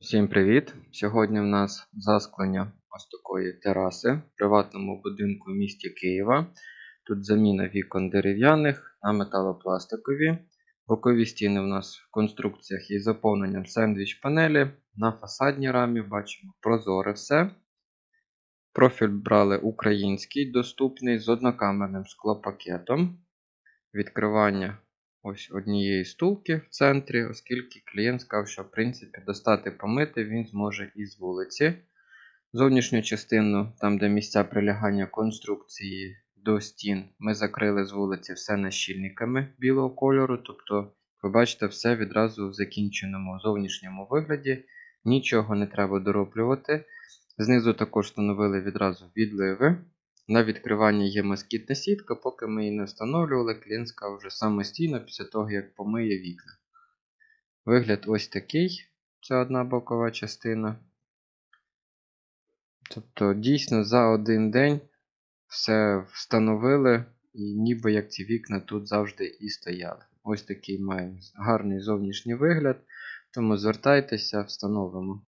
Всім привіт! Сьогодні в нас засклення ось такої тераси в приватному будинку в місті Києва. Тут заміна вікон дерев'яних на металопластикові. Бокові стіни в нас в конструкціях із заповненням сендвіч панелі. На фасадній рамі бачимо прозоре все. Профіль брали український, доступний з однокамерним склопакетом. Відкривання ось однієї стулки в центрі, оскільки клієнт сказав, що в принципі достати помити він зможе із вулиці. Зовнішню частину, там де місця прилягання конструкції до стін, ми закрили з вулиці все нащільниками білого кольору. Тобто, ви бачите, все відразу в закінченому зовнішньому вигляді. Нічого не треба дороблювати. Знизу також встановили відразу відливи. На відкриванні є москітна сітка, поки ми її не встановлювали, клієнт вже самостійно після того, як помиє вікна. Вигляд ось такий. Це одна бокова частина. Тобто, дійсно, за один день все встановили, і ніби як ці вікна тут завжди і стояли. Ось такий має гарний зовнішній вигляд. Тому звертайтеся, встановимо.